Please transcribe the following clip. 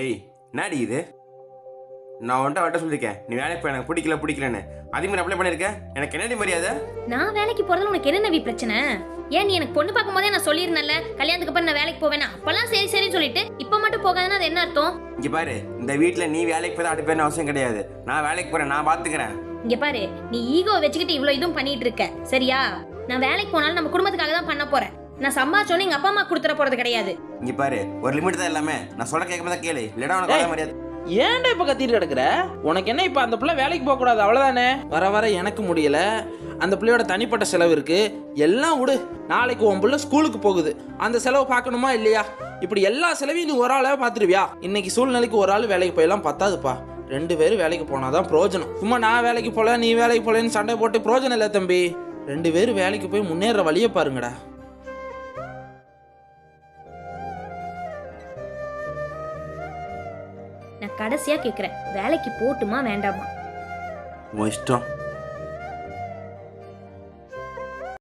ஏய் என்னடி இது? நான் உன்ட்ட அவட்ட சொல்லியிருக்கேன். நீ வேலைக்கு போய் எனக்கு பிடிக்கல பிடிக்கலன்னு. அதே மாதிரி அப்ளை பண்ணியிருக்கேன் எனக்கு என்னடி மரியாதை? நான் வேலைக்கு போறதுல உனக்கு என்ன நவி பிரச்சனை? ஏன் நீ எனக்கு பொண்ணு பார்க்கும் போதே நான் சொல்லியிருந்தேன்ல கல்யாணத்துக்கு அப்புறம் நான் வேலைக்கு போவேனா அப்பெல்லாம் சரி சரின்னு சொல்லிட்டு இப்ப மட்டும் போகாதுன்னா அது என்ன அர்த்தம்? இங்க பாரு இந்த வீட்டில் நீ வேலைக்கு போய் அடி பேர் அவசியம் கிடையாது. நான் வேலைக்கு போறேன் நான் பார்த்துக்கிறேன் இங்க பாரு நீ ஈகோ வச்சுக்கிட்டு இவ்வளவு இதுவும் பண்ணிட்டு இருக்க சரியா? நான் வேலைக்கு போனாலும் நம்ம குடும்பத்துக்காக தான் பண்ண போறேன். நான் சம்பாதிச்சோன்னு எங்க அப்பா அம்மா கொடுத்துட போறது கிடையாது. இங்க பாரு ஒரு லிமிட் தான் எல்லாமே. நான் சொல்ல கேட்க தான் கேளு. இல்லடா உனக்கு. வர மரியாதை. ஏன்டா இப்ப கத்திட்டு கிடக்குற? உனக்கு என்ன இப்ப அந்த பிள்ளை வேலைக்கு போக கூடாது அவ்வளவுதானே? வர வர எனக்கு முடியல. அந்த பிள்ளையோட தனிப்பட்ட செலவு இருக்கு. எல்லாம் விடு. நாளைக்கு உன் பிள்ளை ஸ்கூலுக்கு போகுது. அந்த செலவு பார்க்கணுமா இல்லையா? இப்படி எல்லா செலவையும் நீ ஒரு ஆளா பார்த்துருவியா? இன்னைக்கு சூழ்நிலைக்கு ஒரு ஆள் வேலைக்கு போயெல்லாம் பத்தாதுப்பா. ரெண்டு பேரும் வேலைக்கு போனாதான் பிரயோஜனம் சும்மா நான் வேலைக்கு போல நீ வேலைக்கு போலன்னு சண்டை போட்டு பிரயோஜனம் இல்லை தம்பி. ரெண்டு பேரும் வேலைக்கு போய் முன்னேற வழியை பாருங்கடா. நான் கடைசியா கேக்குறேன். வேலைக்கு போட்டுமா வேண்டாமா? உன் இஷ்டம்.